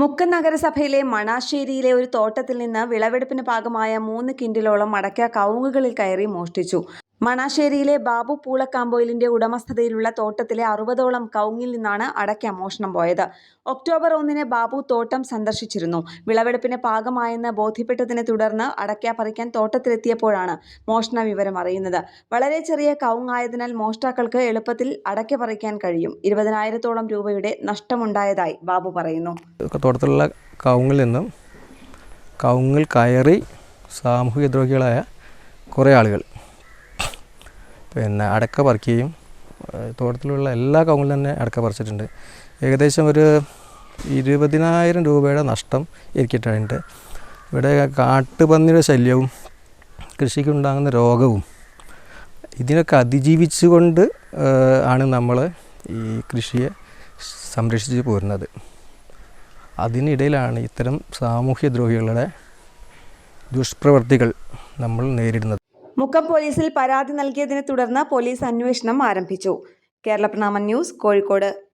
മുക്കം നഗരസഭയിലെ മണാശ്ശേരിയിലെ ഒരു തോട്ടത്തിൽ നിന്ന് വിളവെടുപ്പിന് ഭാഗമായ മൂന്ന് കിൻഡിലോളം അടയ്ക്ക കവുങ്ങുകളിൽ കയറി മോഷ്ടിച്ചു. മണാശ്ശേരിയിലെ ബാബു പൂളക്കാമ്പോയിലിന്റെ ഉടമസ്ഥതയിലുള്ള തോട്ടത്തിലെ അറുപതോളം കൗങ്ങിൽ നിന്നാണ് അടയ്ക്ക മോഷണം പോയത്. ഒക്ടോബർ ഒന്നിന് ബാബു തോട്ടം സന്ദർശിച്ചിരുന്നു. വിളവെടുപ്പിന് പാകമായെന്ന് ബോധ്യപ്പെട്ടതിനെ തുടർന്ന് അടയ്ക്ക പറിക്കാൻ തോട്ടത്തിലെത്തിയപ്പോഴാണ് മോഷണ വിവരം അറിയുന്നത്. വളരെ ചെറിയ കൗങ്ങായതിനാൽ മോഷ്ടാക്കൾക്ക് എളുപ്പത്തിൽ അടയ്ക്ക പറിക്കാൻ കഴിയും. ഇരുപതിനായിരത്തോളം രൂപയുടെ നഷ്ടമുണ്ടായതായി ബാബു പറയുന്നു. തോട്ടത്തിലുള്ള കവുങ്ങിൽ നിന്നും കയറി സാമൂഹിക ദ്രോഹികളായ കുറേ ആളുകൾ പിന്നെ അടക്ക പറിക്കുകയും തോട്ടത്തിലുള്ള എല്ലാ കവുങ്ങിലും തന്നെ അടക്ക പറിച്ചിട്ടുണ്ട്. ഏകദേശം ഒരു ഇരുപതിനായിരം രൂപയുടെ നഷ്ടം എനിക്കിട്ടുണ്ട് ഇവിടെ കാട്ടുപന്നിയുടെ ശല്യവും കൃഷിക്കുണ്ടാകുന്ന രോഗവും ഇതിനൊക്കെ അതിജീവിച്ചുകൊണ്ട് ആണ് നമ്മൾ ഈ കൃഷിയെ സംരക്ഷിച്ച് പോരുന്നത്. അതിനിടയിലാണ് ഇത്തരം സാമൂഹ്യദ്രോഹികളുടെ ദുഷ്പ്രവർത്തികൾ നമ്മൾ നേരിടുന്നത്. മുക്കം പോലീസിൽ പരാതി നൽകിയതിനെ തുടർന്ന് പോലീസ് അന്വേഷണം ആരംഭിച്ചു. കേരള പ്രണാമൻ ന്യൂസ് കോഴിക്കോട്.